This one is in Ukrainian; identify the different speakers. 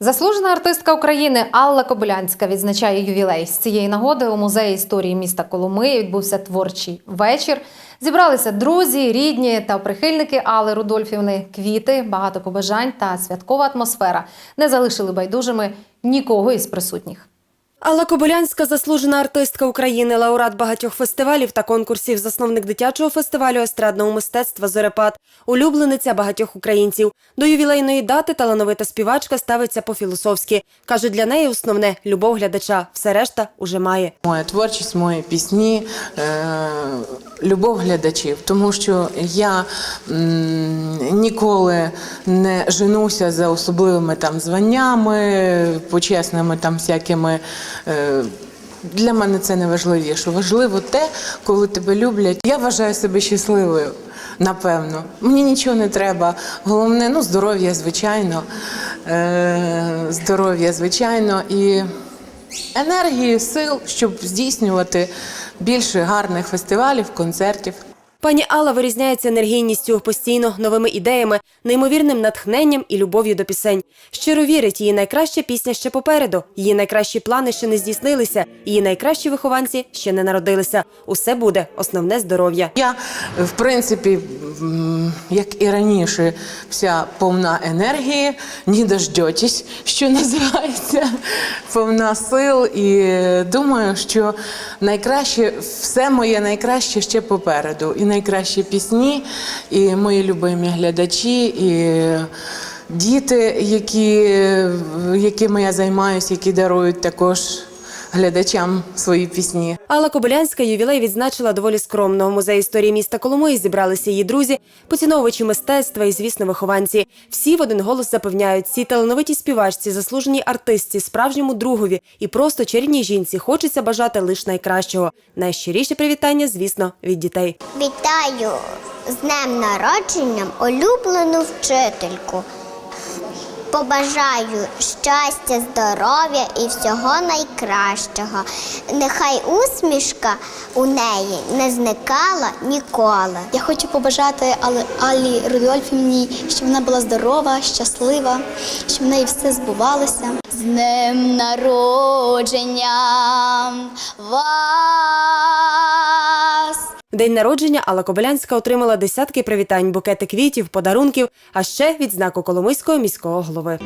Speaker 1: Заслужена артистка України Алла Кобилянська відзначає ювілей. З цієї нагоди у музеї історії міста Коломиї відбувся творчий вечір. Зібралися друзі, рідні та прихильники Алли Рудольфівни. Квіти, багато побажань та святкова атмосфера не залишили байдужими нікого із присутніх.
Speaker 2: Алла Кобилянська – заслужена артистка України, лауреат багатьох фестивалів та конкурсів, засновник дитячого фестивалю естрадного мистецтва «Зорепад», улюблениця багатьох українців. До ювілейної дати талановита співачка ставиться по-філософськи. Каже, для неї основне – любов глядача, все решта уже має.
Speaker 3: Моя творчість, мої пісні, е, любов глядачів, тому що я ніколи не женуся за особливими там званнями, почесними там всякими. Е, для мене це не важливіше. Важливо те, коли тебе люблять. Я вважаю себе щасливою. Напевно, мені нічого не треба. Головне, ну, здоров'я, звичайно. Е, здоров'я, звичайно, і енергії, сил, щоб здійснювати більше гарних фестивалів, концертів.
Speaker 2: Пані Алла вирізняється енергійністю, постійно новими ідеями, неймовірним натхненням і любов'ю до пісень. Щиро вірить, її найкраща пісня ще попереду. Її найкращі плани ще не здійснилися. Її найкращі вихованці ще не народилися. Усе буде основне здоров'я.
Speaker 3: Я, в принципі, як і раніше, вся повна енергії, не дождетесь, що називається, повна сил. І думаю, що найкраще, все моє найкраще ще попереду. І найкращі пісні, і мої любимі глядачі, і діти, які, якими я займаюся, які дарують також глядачам свої пісні.
Speaker 2: Алла Кобилянська ювілей відзначила доволі скромно. У музеї історії міста Коломиї зібралися її друзі, поціновувачі мистецтва і, звісно, вихованці. Всі в один голос запевняють, цій талановитій співачці, заслуженій артистці, справжньому другові і просто чарівній жінці хочеться бажати лише найкращого. Найщиріше привітання, звісно, від дітей.
Speaker 4: Вітаю з днем народженням улюблену вчительку. Побажаю щастя, здоров'я і всього найкращого. Нехай усмішка у неї не зникала ніколи.
Speaker 5: Я хочу побажати Аллі Рудольфівні, щоб вона була здорова, щаслива, щоб в неї все збувалося. З днем народження вас!
Speaker 2: День народження Алла Кобилянська отримала десятки привітань, букети квітів, подарунків, а ще відзнаку Коломийського міського голови.